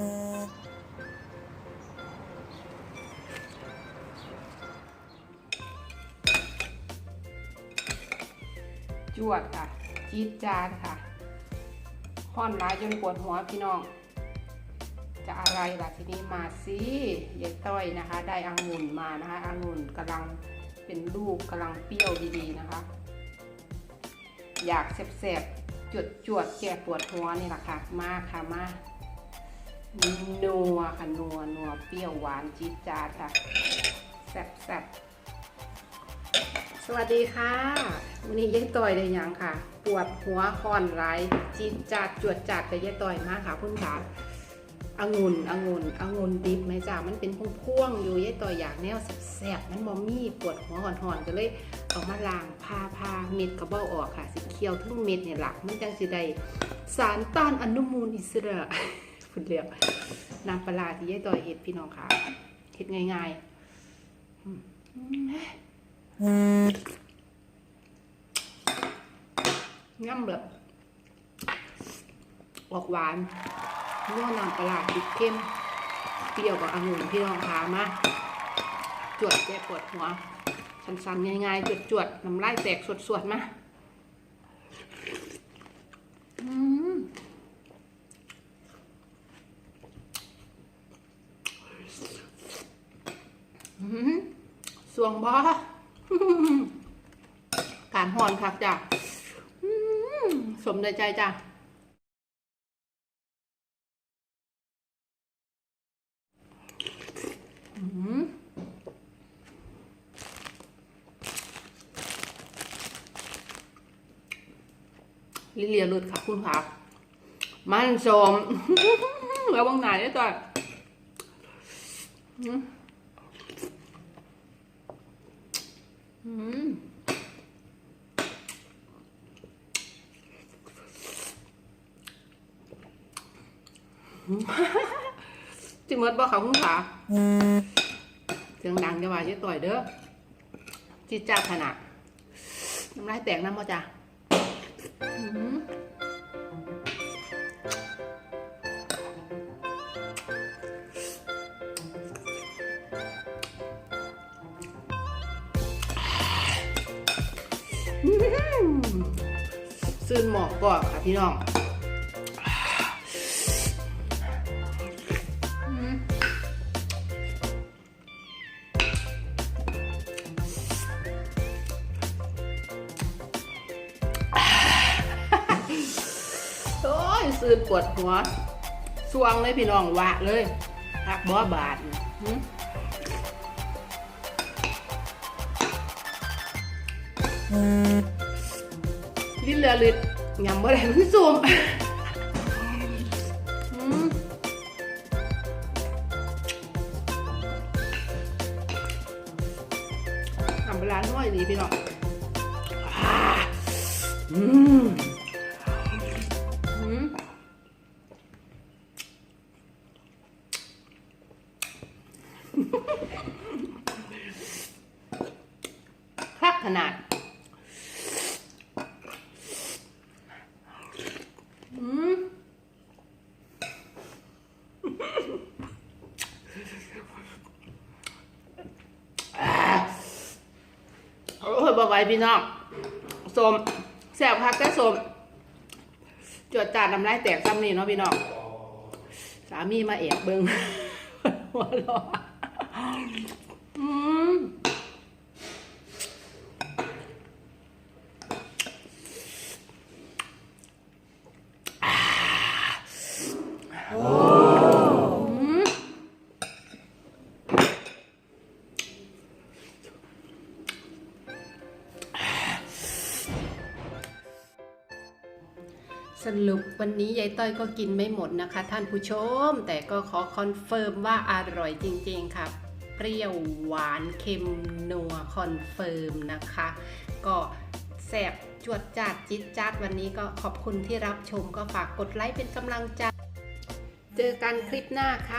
จวดค่ะ จี๊ดจาดค่ะห้อนร้ายจนปวดหัวพี่น้อง จะอะไรล่ะทีนี้มาสิยายต้อยนะคะ ได้อังุ่นมานะคะอังุ่นกำลังเป็นลูกกำลังเปรี้ยวดีๆนะคะ อยากแสบๆจวดจวดๆแก้ปวดหัวนี่แหละค่ะ มาค่ะมา นัวค่ะนัวนัวเปรี้ยวหวานจี๊ดจ๊าดค่ะแซ่บแซ่บสวัสดีค่ะวันนี้ยายต้อยได้ยังค่ะ ปวดหัวคอนไรจี๊ดจ๊าดจวดจัดกับยายต้อยมากค่ะคุณค่ะองุ่นองุ่นองุ่นดิบไหมจ้ามันเป็นพ่วงๆอยู่ยายต่อยอยากแนวแสบๆมันบอมี่ปวดหัวหอนๆก็เลยเอามาล้างพาพาเม็ดกระเบ้าออกค่ะ สิเคี้ยวทั้งเม็ดเนี่ยหลักมันจังสิได้สารต้านอนุมูลอิสระ พูดเรียกน้ำปลาร้าที่ยายต่อยเห็ดพี่น้องค่ะเห็ดง่ายๆง่ำแบบออกหวานนัวน้ำปลาร้าพริกเข้มเปรี้ยวกับองุ่นพี่น้องคะมาจวดแก้ปวดหัวสันๆง่ายๆจวดๆน้ำลายแตกสวดๆมาอืมอืมส วงบอการหอนครับจ้ะสมในใจจ้ะลิเลียหลุดค่ะคุณครับมันสมแล้วบางไหนด้ต่ยอืมอืม จิมดบ่เขาคุณขาเสียงดังจะว่าจะต่อยเด้อจิจ้าขนาดน้ำลายแตกน้ำบ่จ้า ซื่นหมอกกรอบค่ะพี่น้องโอ้ยซื้อปวดหัวสวงเลยพี่น้องวะเลยพักบ่บาดน่ะ หึลิ้นเรือลิดยำบ่ได้มันสูมทำเวลาน้อยดีพี่น้องอืมครับขนาด อืมอ่าโอ้ยบ่ ไว้พี่น้องสมแสบพักแต่สมจวดจานน้ำลายแตกซ้ำนี่เนาะพี่น้องสามีมาแอบเบิงหัวเราะอืม สรุปวันนี้ยายต้อยก็กินไม่หมดนะคะ ท่านผู้ชม แต่ก็ขอคอนเฟิร์มว่าอร่อยจริงๆค่ะ เปรี้ยวหวานเค็มนัวคอนเฟิร์มนะคะ ก็แสบจวดจัดจิตจัดวันนี้ก็ขอบคุณที่รับชมก็ฝากกดไลค์เป็นกำลังใจ เจอกันคลิปหน้าค่ะ